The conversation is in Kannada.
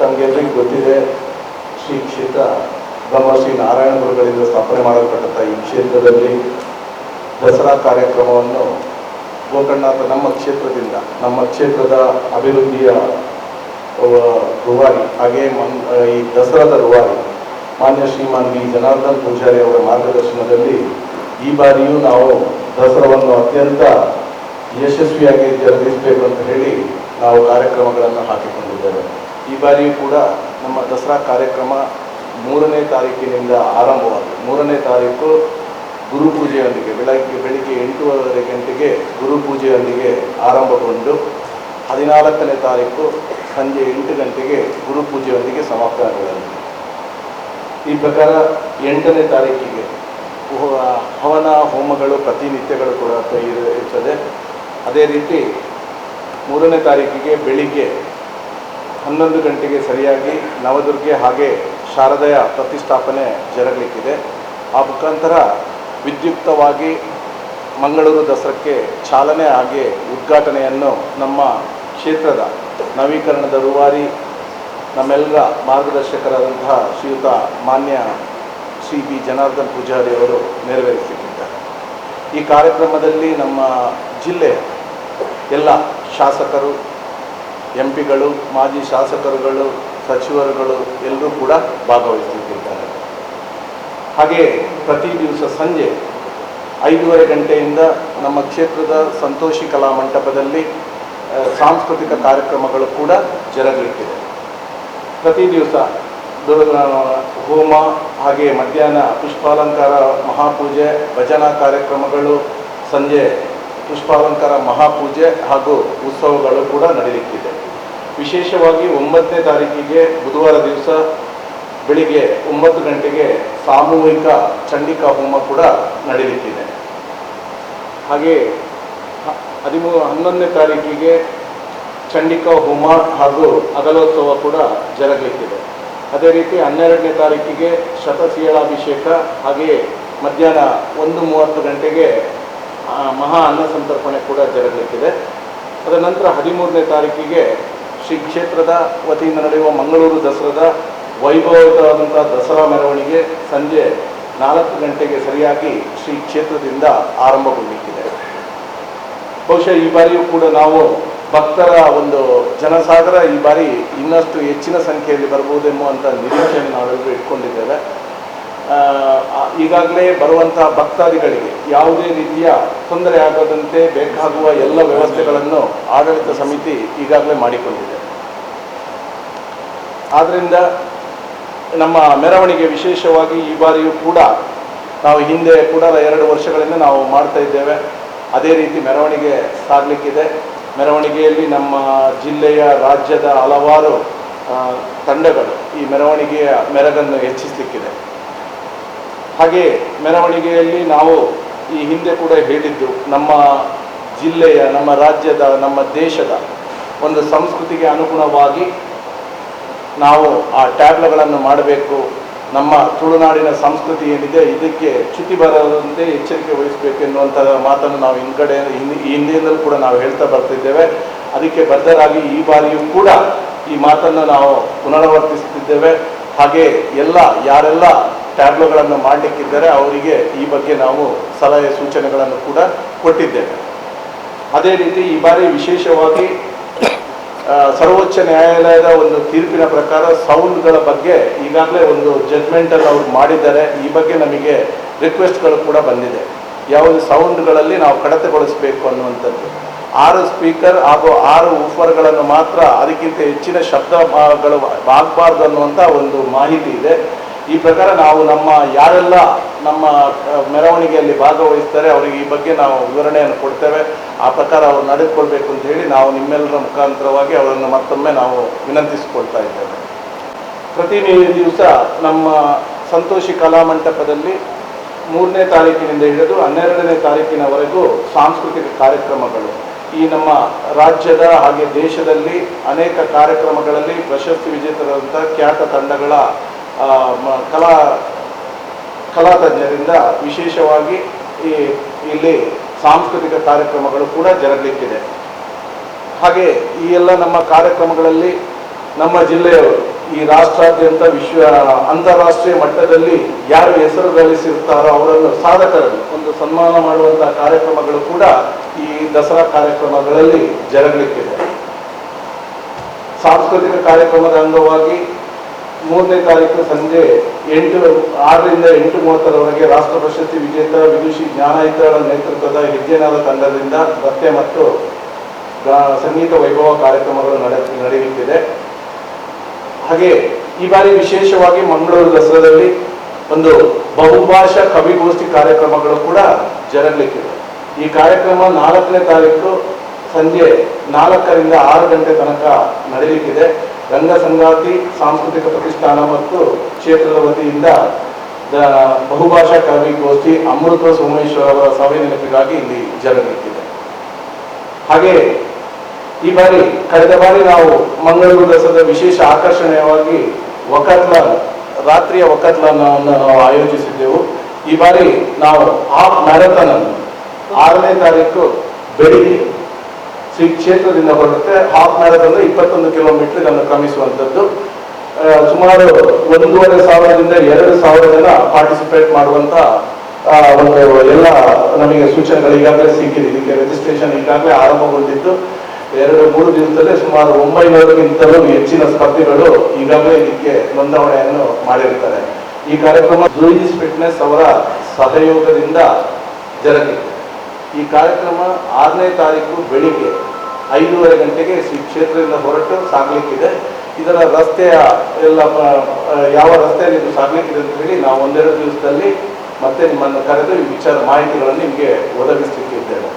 ತಮಗೆಲ್ಲರಿಗೂ ಗೊತ್ತಿದೆ, ಶ್ರೀ ಕ್ಷೇತ್ರ ಬ್ರಹ್ಮಶ್ರೀ ನಾರಾಯಣ ಗುರುಗಳಿಂದ ಸ್ಥಾಪನೆ ಮಾಡಲ್ಪಟ್ಟಂಥ ಈ ಕ್ಷೇತ್ರದಲ್ಲಿ ದಸರಾ ಕಾರ್ಯಕ್ರಮವನ್ನು ಗೋಕರ್ಣನಾಥ ನಮ್ಮ ಕ್ಷೇತ್ರದಿಂದ, ನಮ್ಮ ಕ್ಷೇತ್ರದ ಅಭಿವೃದ್ಧಿಯ ರೂವಾರಿ, ಹಾಗೆ ಮನ್, ಈ ದಸರಾದ ರುವಾರಿ, ಮಾನ್ಯ ಶ್ರೀಮಾನ್ ವಿ. ಜನಾರ್ದನ್ ಪೂಜಾರಿ ಅವರ ಮಾರ್ಗದರ್ಶನದಲ್ಲಿ ಈ ಬಾರಿಯೂ ನಾವು ದಸರಾವನ್ನು ಅತ್ಯಂತ ಯಶಸ್ವಿಯಾಗಿ ಜರುಗಿಸಬೇಕು ಅಂತ ಹೇಳಿ ನಾವು ಕಾರ್ಯಕ್ರಮಗಳನ್ನು ಹಾಕಿಕೊಂಡಿದ್ದೇವೆ. ಈ ಬಾರಿಯೂ ಕೂಡ ನಮ್ಮ ದಸರಾ ಕಾರ್ಯಕ್ರಮ ಮೂರನೇ ತಾರೀಕಿನಿಂದ ಆರಂಭವಾಗಿದೆ. ಮೂರನೇ ತಾರೀಕು ಗುರು ಪೂಜೆಯೊಂದಿಗೆ ಬೆಳಗ್ಗೆ, ಬೆಳಿಗ್ಗೆ ಎಂಟೂವರೆ ಗಂಟೆಗೆ ಗುರು ಪೂಜೆಯೊಂದಿಗೆ ಆರಂಭಗೊಂಡು ಹದಿನಾಲ್ಕನೇ ತಾರೀಕು ಸಂಜೆ ಎಂಟು ಗಂಟೆಗೆ ಗುರು ಗುರುಪೂಜೆಯೊಂದಿಗೆ ಆಗಲಿದೆ ಈ ಪ್ರಕಾರ ಎಂಟನೇ ತಾರೀಕಿಗೆ ಹವನ ಹೋಮಗಳು, ಪ್ರತಿನಿತ್ಯಗಳು ಕೂಡ ಇರುತ್ತದೆ. ಅದೇ ರೀತಿ ಮೂರನೇ ತಾರೀಕಿಗೆ ಬೆಳಿಗ್ಗೆ ಹನ್ನೊಂದು ಗಂಟೆಗೆ ಸರಿಯಾಗಿ ನವದುರ್ಗೆ ಹಾಗೆ ಶಾರದೆಯ ಪ್ರತಿಷ್ಠಾಪನೆ ಜರಗಲಿಕ್ಕಿದೆ. ಆ ಮುಖಾಂತರ ವಿದ್ಯುಕ್ತವಾಗಿ ಮಂಗಳೂರು ದಸರಕ್ಕೆ ಚಾಲನೆ ಹಾಗೆ ಉದ್ಘಾಟನೆಯನ್ನು ನಮ್ಮ ಕ್ಷೇತ್ರದ ನವೀಕರಣದ ರೂವಾರಿ ನಮ್ಮೆಲ್ಲರ ಮಾರ್ಗದರ್ಶಕರಾದಂತಹ ಶ್ರೀಯುತ ಮಾನ್ಯ ಶ್ರೀ ಬಿ. ಜನಾರ್ದನ್ ಪೂಜಾರಿ ಅವರು ನೆರವೇರಿಸುತ್ತಿದ್ದಾರೆ ಈ ಕಾರ್ಯಕ್ರಮದಲ್ಲಿ ನಮ್ಮ ಜಿಲ್ಲೆಯ ಎಲ್ಲ ಶಾಸಕರು ಎಂ ಪಿಗಳು, ಮಾಜಿ ಶಾಸಕರುಗಳು, ಸಚಿವರುಗಳು ಎಲ್ಲರೂ ಕೂಡ ಭಾಗವಹಿಸುತ್ತಿದ್ದಾರೆ ಹಾಗೆ ಪ್ರತಿ ದಿವಸ ಸಂಜೆ ಐದೂವರೆ ಗಂಟೆಯಿಂದ ನಮ್ಮ ಕ್ಷೇತ್ರದ ಸಂತೋಷಿ ಕಲಾ ಮಂಟಪದಲ್ಲಿ ಸಾಂಸ್ಕೃತಿಕ ಕಾರ್ಯಕ್ರಮಗಳು ಕೂಡ ಜರಗಲಿಕ್ಕಿದೆ. ಪ್ರತಿ ದಿವಸ ಹೋಮ ಹಾಗೆ ಮಧ್ಯಾಹ್ನ ಪುಷ್ಪಾಲಂಕಾರ, ಮಹಾಪೂಜೆ, ಭಜನಾ ಕಾರ್ಯಕ್ರಮಗಳು ಸಂಜೆ ಪುಷ್ಪಾಲಂಕಾರ ಮಹಾಪೂಜೆ ಹಾಗೂ ಉತ್ಸವಗಳು ಕೂಡ ನಡೆಯಲಿಕ್ಕಿದೆ ವಿಶೇಷವಾಗಿ ಒಂಬತ್ತನೇ ತಾರೀಕಿಗೆ ಬುಧವಾರ ದಿವಸ ಬೆಳಿಗ್ಗೆ ಒಂಬತ್ತು ಗಂಟೆಗೆ ಸಾಮೂಹಿಕ ಚಂಡಿಕಾ ಹೋಮ ಕೂಡ ನಡೆಯಲಿಕ್ಕಿದೆ ಹಾಗೆ ಹದಿಮೂ, ಹನ್ನೊಂದನೇ ತಾರೀಕಿಗೆ ಚಂಡಿಕಾ ಹೋಮ ಹಾಗೂ ಅಗಲೋತ್ಸವ ಕೂಡ ಜರಗಲಿಕ್ಕಿದೆ. ಅದೇ ರೀತಿ ಹನ್ನೆರಡನೇ ತಾರೀಕಿಗೆ ಶತಶೀಲಾಭಿಷೇಕ, ಹಾಗೆಯೇ ಮಧ್ಯಾಹ್ನ ಒಂದು ಮೂವತ್ತು ಗಂಟೆಗೆ ಮಹಾ ಅನ್ನ ಸಂತರ್ಪಣೆ ಕೂಡ ಜರಗಲಿಕ್ಕಿದೆ. ಅದರ ನಂತರ ಹದಿಮೂರನೇ ತಾರೀಕಿಗೆ ಶ್ರೀ ಕ್ಷೇತ್ರದ ವತಿಯಿಂದ ನಡೆಯುವ ಮಂಗಳೂರು ದಸರಾದ ವೈಭವವಾದಂಥ ದಸರಾ ಮೆರವಣಿಗೆ ಸಂಜೆ ನಾಲ್ಕು ಗಂಟೆಗೆ ಸರಿಯಾಗಿ ಶ್ರೀ ಕ್ಷೇತ್ರದಿಂದ ಆರಂಭಗೊಳ್ಳಲಿಕ್ಕಿದೆ ಬಹುಶಃ ಈ ಬಾರಿಯೂ ಕೂಡ ನಾವು ಭಕ್ತರ ಒಂದು ಜನಸಾಗರ ಈ ಬಾರಿ ಇನ್ನಷ್ಟು ಹೆಚ್ಚಿನ ಸಂಖ್ಯೆಯಲ್ಲಿ ಬರ್ಬೋದೆನ್ನುವಂಥ ನಿರೀಕ್ಷೆಯನ್ನು ನಾವೆಲ್ಲರೂ ಇಟ್ಕೊಂಡಿದ್ದೇವೆ. ಈಗಾಗಲೇ ಬರುವಂತಹ ಭಕ್ತಾದಿಗಳಿಗೆ ಯಾವುದೇ ರೀತಿಯ ತೊಂದರೆ ಆಗದಂತೆ ಬೇಕಾಗುವ ಎಲ್ಲ ವ್ಯವಸ್ಥೆಗಳನ್ನು ಆಡಳಿತ ಸಮಿತಿ ಈಗಾಗಲೇ ಮಾಡಿಕೊಂಡಿದೆ. ಆದ್ದರಿಂದ ನಮ್ಮ ಮೆರವಣಿಗೆ ವಿಶೇಷವಾಗಿ ಈ ಬಾರಿಯೂ ಕೂಡ ನಾವು ಹಿಂದೆ ಕೂಡ ಎರಡು ವರ್ಷಗಳಿಂದ ನಾವು ಮಾಡ್ತಾ ಇದ್ದೇವೆ. ಅದೇ ರೀತಿ ಮೆರವಣಿಗೆ ಸಾಗಲಿಕ್ಕಿದೆ ಮೆರವಣಿಗೆಯಲ್ಲಿ ನಮ್ಮ ಜಿಲ್ಲೆಯ ರಾಜ್ಯದ ಹಲವಾರು ತಂಡಗಳು ಈ ಮೆರವಣಿಗೆಯ ಮೆರಗನ್ನು ಹೆಚ್ಚಿಸಲಿಕ್ಕಿದೆ. ಹಾಗೆ ಮೆರವಣಿಗೆಯಲ್ಲಿ ನಾವು ಈ ಹಿಂದೆ ಕೂಡ ಹೇಳಿದ್ದು ನಮ್ಮ ಜಿಲ್ಲೆಯ, ನಮ್ಮ ರಾಜ್ಯದ, ನಮ್ಮ ದೇಶದ ಒಂದು ಸಂಸ್ಕೃತಿಗೆ ಅನುಗುಣವಾಗಿ ನಾವು ಆ ಟ್ಯಾಬ್ಲೆಗಳನ್ನು ಮಾಡಬೇಕು. ನಮ್ಮ ತುಳುನಾಡಿನ ಸಂಸ್ಕೃತಿ ಏನಿದೆ ಇದಕ್ಕೆ ಚ್ಯುತಿ ಬರದಂತೆ ಎಚ್ಚರಿಕೆ ವಹಿಸಬೇಕು ಎನ್ನುವಂಥ ಮಾತನ್ನು ನಾವು ಈ ಹಿಂದಿನಿಂದಲೂ ಕೂಡ ನಾವು ಹೇಳ್ತಾ ಬರ್ತಿದ್ದೇವೆ. ಅದಕ್ಕೆ ಬದ್ಧರಾಗಿ ಈ ಬಾರಿಯೂ ಕೂಡ ಈ ಮಾತನ್ನು ನಾವು ಪುನರಾವರ್ತಿಸುತ್ತಿದ್ದೇವೆ. ಹಾಗೆ ಎಲ್ಲ, ಯಾರೆಲ್ಲ ಟ್ಯಾಬ್ಲೆಗಳನ್ನು ಮಾಡಲಿಕ್ಕಿದ್ದರೆ ಅವರಿಗೆ ಈ ಬಗ್ಗೆ ನಾವು ಸಲಹೆ ಸೂಚನೆಗಳನ್ನು ಕೂಡ ಕೊಟ್ಟಿದ್ದೇವೆ. ಅದೇ ರೀತಿ ಈ ಬಾರಿ ವಿಶೇಷವಾಗಿ ಸರ್ವೋಚ್ಚ ನ್ಯಾಯಾಲಯದ ಒಂದು ತೀರ್ಪಿನ ಪ್ರಕಾರ ಸೌಂಡ್ಗಳ ಬಗ್ಗೆ ಈಗಾಗಲೇ ಒಂದು ಜಡ್ಮೆಂಟನ್ನು ಅವ್ರು ಮಾಡಿದ್ದಾರೆ. ಈ ಬಗ್ಗೆ ನಮಗೆ ರಿಕ್ವೆಸ್ಟ್ಗಳು ಕೂಡ ಬಂದಿದೆ. ಯಾವುದು ಸೌಂಡ್ಗಳಲ್ಲಿ ನಾವು ಕಡತಗೊಳಿಸಬೇಕು ಅನ್ನುವಂಥದ್ದು. ಆರು ಸ್ಪೀಕರ್ ಹಾಗೂ ಆರು ಉಫರ್ಗಳನ್ನು ಮಾತ್ರ ಅದಕ್ಕಿಂತ ಹೆಚ್ಚಿನ ಶಬ್ದಗಳು ಆಗಬಾರ್ದು ಅನ್ನುವಂಥ ಒಂದು ಮಾಹಿತಿ ಇದೆ. ಈ ಪ್ರಕಾರ ನಾವು ನಮ್ಮ ಯಾರೆಲ್ಲ ನಮ್ಮ ಮೆರವಣಿಗೆಯಲ್ಲಿ ಭಾಗವಹಿಸ್ತಾರೆ, ಅವರಿಗೆ ಈ ಬಗ್ಗೆ ನಾವು ವಿವರಣೆಯನ್ನು ಕೊಡ್ತೇವೆ. ಆ ಪ್ರಕಾರ ಅವರು ನಡೆದುಕೊಳ್ಬೇಕು ಅಂತ ಹೇಳಿ ನಾವು ನಿಮ್ಮೆಲ್ಲರ ಮುಖಾಂತರವಾಗಿ ಅವರನ್ನು ಮತ್ತೊಮ್ಮೆ ನಾವು ವಿನಂತಿಸಿಕೊಳ್ತಾ ಇದ್ದೇವೆ. ಪ್ರತಿ ದಿವಸ ನಮ್ಮ ಸಂತೋಷಿ ಕಲಾಮಂಟಪದಲ್ಲಿ ಮೂರನೇ ತಾರೀಕಿನಿಂದ ಹಿಡಿದು ಹನ್ನೆರಡನೇ ತಾರೀಕಿನವರೆಗೂ ಸಾಂಸ್ಕೃತಿಕ ಕಾರ್ಯಕ್ರಮಗಳು. ಈ ನಮ್ಮ ರಾಜ್ಯದ ಹಾಗೆ ದೇಶದಲ್ಲಿ ಅನೇಕ ಕಾರ್ಯಕ್ರಮಗಳಲ್ಲಿ ಪ್ರಶಸ್ತಿ ವಿಜೇತರಾದಂಥ ಖ್ಯಾತ ತಂಡಗಳ ಕಲಾ ಕಲಾ ತಜ್ಞರಿಂದ ವಿಶೇಷವಾಗಿ ಈ, ಇಲ್ಲಿ ಸಾಂಸ್ಕೃತಿಕ ಕಾರ್ಯಕ್ರಮಗಳು ಕೂಡ ಜರಗಲಿಕ್ಕಿದೆ. ಹಾಗೆ ಈ ಎಲ್ಲ ನಮ್ಮ ಕಾರ್ಯಕ್ರಮಗಳಲ್ಲಿ ನಮ್ಮ ಜಿಲ್ಲೆಯವರು, ಈ ರಾಷ್ಟ್ರಾದ್ಯಂತ ವಿಶ್ವ, ಅಂತಾರಾಷ್ಟ್ರೀಯ ಮಟ್ಟದಲ್ಲಿ ಯಾರು ಹೆಸರು ಗಳಿಸಿರ್ತಾರೋ ಅವರನ್ನು ಸಾಧಕರನ್ನು ಒಂದು ಸನ್ಮಾನ ಮಾಡುವಂತಹ ಕಾರ್ಯಕ್ರಮಗಳು ಕೂಡ ಈ ದಸರಾ ಕಾರ್ಯಕ್ರಮಗಳಲ್ಲಿ ಜರಗಲಿಕ್ಕಿದೆ. ಸಾಂಸ್ಕೃತಿಕ ಕಾರ್ಯಕ್ರಮದ ಅಂಗವಾಗಿ ಮೂರನೇ ತಾರೀಕು ಸಂಜೆ ಎಂಟು, ಆರರಿಂದ ಎಂಟು ಮೂವತ್ತರವರೆಗೆ ರಾಷ್ಟ್ರ ಪ್ರಶಸ್ತಿ ವಿಜೇತ ವಿದುಷಿ ಜ್ಞಾನಾಯಿತರ ನೇತೃತ್ವದ ಹೆಜ್ಜೆನಾದ ತಂಡದಿಂದ ನೃತ್ಯ ಮತ್ತು ಸಂಗೀತ ವೈಭವ ಕಾರ್ಯಕ್ರಮಗಳು ನಡೆ ನಡೆಯುತ್ತಿದೆ ಹಾಗೆ ಈ ಬಾರಿ ವಿಶೇಷವಾಗಿ ಮಂಗಳೂರು ದಸರಾದಲ್ಲಿ ಒಂದು ಬಹುಭಾಷಾ ಕವಿಗೋಷ್ಠಿ ಕಾರ್ಯಕ್ರಮಗಳು ಕೂಡ ಜರಗಲಿಕ್ಕಿದೆ. ಈ ಕಾರ್ಯಕ್ರಮ ನಾಲ್ಕನೇ ತಾರೀಕು ಸಂಜೆ ನಾಲ್ಕರಿಂದ ಆರು ಗಂಟೆ ತನಕ ನಡೆಯಲಿಕ್ಕಿದೆ. ರಂಗ ಸಂಗಾತಿ ಸಾಂಸ್ಕೃತಿಕ ಪ್ರತಿಷ್ಠಾನ ಮತ್ತು ಕ್ಷೇತ್ರದ ವತಿಯಿಂದ ಬಹುಭಾಷಾ ಕವಿಗೋಷ್ಠಿ ಅಮೃತ ಸೋಮೇಶ್ವರ ಅವರ ಸಭೆ ನೆನಪಿಗಾಗಿ ಇಲ್ಲಿ ಜರಗಲಿಕ್ಕಿದೆ ಹಾಗೆ ಈ ಬಾರಿ ಕಳೆದ ಬಾರಿ ನಾವು ಮಂಗಳೂರು ದಸರದ ವಿಶೇಷ ಆಕರ್ಷಣೀಯವಾಗಿ ಒಕತ್ಲ ರಾತ್ರಿಯ ವಕತ್ಲಾನ್ ಅನ್ನು ನಾವು ಆಯೋಜಿಸಿದ್ದೆವು. ಈ ಬಾರಿ ನಾವು ಆ ಮ್ಯಾರಥಾನ್ ಆರನೇ ತಾರೀಕು ಬೆಳಿಗ್ಗೆ ಶ್ರೀ ಕ್ಷೇತ್ರದಿಂದ ಬರುತ್ತೆ. ಹಾಫ್ ಮ್ಯಾರಥಾನ್ ಇಪ್ಪತ್ತೊಂದು ಕಿಲೋಮೀಟರ್ ಅನ್ನು ಕ್ರಮಿಸುವಂಥದ್ದು. ಸುಮಾರು ಒಂದೂವರೆ ಸಾವಿರದಿಂದ ಎರಡು ಸಾವಿರ ಜನ ಪಾರ್ಟಿಸಿಪೇಟ್ ಮಾಡುವಂತ ಒಂದು ಎಲ್ಲ ನಮಗೆ ಸೂಚನೆಗಳು ಈಗಾಗಲೇ ಸಿಕ್ಕಿದೆ. ಇದಕ್ಕೆ ರಿಜಿಸ್ಟ್ರೇಷನ್ ಈಗಾಗಲೇ ಆರಂಭಗೊಂಡಿದ್ದು. ಎರಡು, ಮೂರು ದಿವಸದಲ್ಲೇ ಸುಮಾರು ಒಂಬೈನೂರಕ್ಕಿಂತಲೂ ಹೆಚ್ಚಿನ ಸ್ಪರ್ಧಿಗಳು ಈಗಾಗಲೇ ಇದಕ್ಕೆ ನೋಂದಾವಣೆಯನ್ನು ಮಾಡಿರ್ತಾರೆ. ಈ ಕಾರ್ಯಕ್ರಮ ಜೂಯಿಸ್ ಫಿಟ್ನೆಸ್ ಅವರ ಸಹಯೋಗದಿಂದ ಜರುಗಿದೆ. ಈ ಕಾರ್ಯಕ್ರಮ ಆರನೇ ತಾರೀಕು ಬೆಳಿಗ್ಗೆ ಐದೂವರೆ ಗಂಟೆಗೆ ಶ್ರೀ ಕ್ಷೇತ್ರದಿಂದ ಹೊರಟು ಸಾಗಲಿಕ್ಕಿದೆ. ಇದರ ರಸ್ತೆಯ ಎಲ್ಲ ಯಾವ ರಸ್ತೆಯಲ್ಲಿ ಇದು ಸಾಗಲಿಕ್ಕಿದೆ ಅಂತ ಹೇಳಿ ನಾವು ಒಂದೆರಡು ದಿವಸದಲ್ಲಿ ಮತ್ತೆ ನಿಮ್ಮನ್ನು ಕರೆದು ವಿಚಾರ ಮಾಹಿತಿಗಳನ್ನು ನಿಮಗೆ ಒದಗಿಸಲಿಕ್ಕಿದ್ದೇವೆ.